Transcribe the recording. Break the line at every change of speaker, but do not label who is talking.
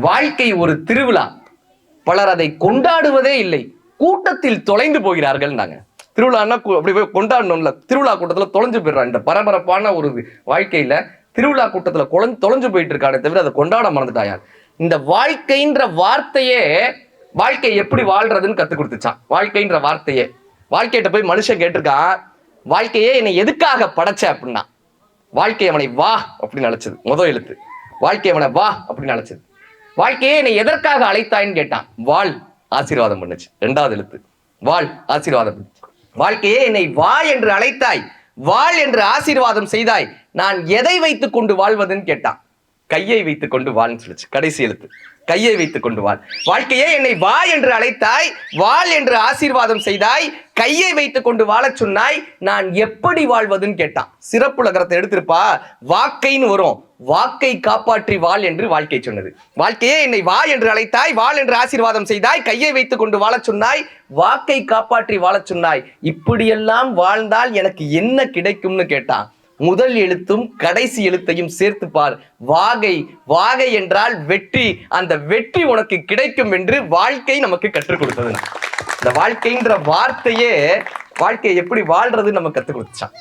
வாழ்க்கை ஒரு திருவிழா. பலர் அதை கொண்டாடுவதே இல்லை. கூட்டத்தில் தொலைந்து போகிறார்கள் நாங்க. திருவிழான்னா அப்படி போய் கொண்டாடணும்ல. திருவிழா கூட்டத்தில் தொலைஞ்சு போயிடுறான் இந்த பரபரப்பான ஒரு வாழ்க்கையில திருவிழா கூட்டத்தில் குழந்தை தொலைஞ்சு போயிட்டு இருக்கானே தவிர அதை கொண்டாட மறந்துட்டாயா? இந்த வாழ்க்கைன்ற வார்த்தையே வாழ்க்கை எப்படி வாழ்றதுன்னு கற்றுக் கொடுத்துச்சான். வாழ்க்கைன்ற வார்த்தையே. வாழ்க்கையிட்ட போய் மனுஷன் கேட்டிருக்கான் வாழ்க்கையே என்னை எதுக்காக படைச்ச? அப்படின்னா வாழ்க்கை அவனை வா அப்படின்னு அழைச்சது. முதல் எழுத்து. வாழ்க்கை அவனை வா அப்படின்னு அழைச்சது. வாழ்க்கையே என்னை எதற்காக அழைத்தாயின்னு கேட்டான். வாழ் ஆசீர்வாதம் பண்ணுச்சு. ரெண்டாவது எழுத்து. வாழ் ஆசீர்வாதம் பண்ணுச்சு. வாழ்க்கையே என்னை வா என்று அழைத்தாய். வாழ் என்று ஆசீர்வாதம் செய்தாய். நான் எதை வைத்துக் கொண்டு வாழ்வதுன்னு கேட்டான். கையை வைத்துக் கொண்டு வாழ்ன்னு சொல்லுச்சு. கடைசி எழுத்து. கையை வைத்துக் கொண்டு வாழ். வாழ்க்கையே என்னை வா என்று அழைத்தாய். வாழ் என்று ஆசீர்வாதம் செய்தாய். கையை வைத்துக் கொண்டு வாழச் சொன்னாய். நான் எப்படி வாழ்வதுன்னு கேட்டான். சிறப்புலகரத்தை எடுத்திருப்பா. வாக்கைன்னு வரும். வாக்கை காப்பாற்றி வாழ் என்று வாழ்க்கை சொன்னது. வாழ்க்கையே என்னை வா என்று அழைத்தாய் வாழ் என்று ஆசீர்வாதம் செய்தாய் கையை வைத்துக் கொண்டு வாழச் சொன்னாய் வாக்கை காப்பாற்றி வாழச் சொன்னாய். இப்படியெல்லாம் வாழ்ந்தால் எனக்கு என்ன கிடைக்கும்னு கேட்டான் முதல் எழுத்தும் கடைசி எழுத்தையும் சேர்த்து பார். வாகை வாகை என்றால் வெற்றி. அந்த வெற்றி உனக்கு கிடைக்கும் என்று வாழ்க்கை நமக்கு கற்றுக் கொடுத்தது இந்த வாழ்க்கைன்ற வார்த்தையே வாழ்க்கையை எப்படி வாழ்றது நம்ம கற்றுக் கொடுத்துச்சான்